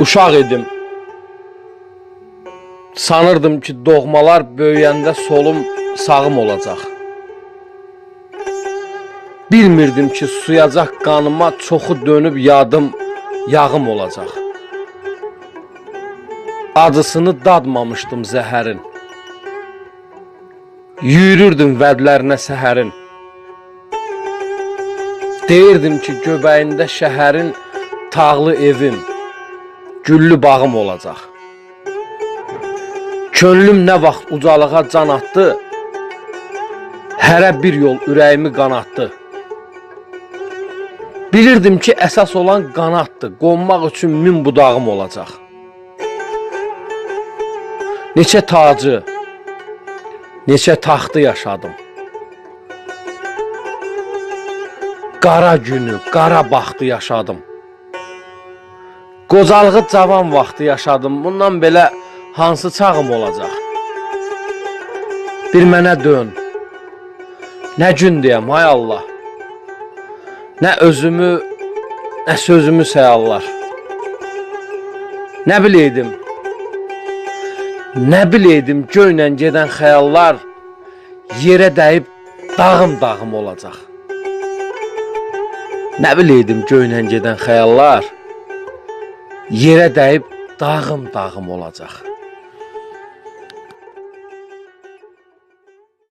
Uşaq idim. Sanırdım ki doğmalar böyüyəndə solum sağım olacaq. Bilmirdim ki suyacaq qanıma çoxu dönüb yadım yağım olacaq. Acısını dadmamışdım zəhərin. Yürürdüm vədlərinə səhərin. Deyirdim ki göbəyində şəhərin tağlı evim, güllü bağım olacaq. Könlüm nə vaxt ucalığa can atdı, hərə bir yol ürəyimi qanatdı. Bilirdim ki əsas olan qanatdır, qonmaq üçün min budağım olacaq. Neçə tacı, neçə taxtı yaşadım. Qara günü, qara baxtı yaşadım. Qocalığı cavan vaxtı yaşadım. Bundan belə hansı çağım olacaq? Bir mənə dön. Nə gün deyəm, hay Allah. Nə özümü, nə sözümü sayarlar. Nə biləydim? Nə biləydim göylə gedən xəyallar yerə dəyib dağım-dağım olacaq. Nə biləydim göylə gedən xəyallar yerə dəyib dağım-dağım olacaq.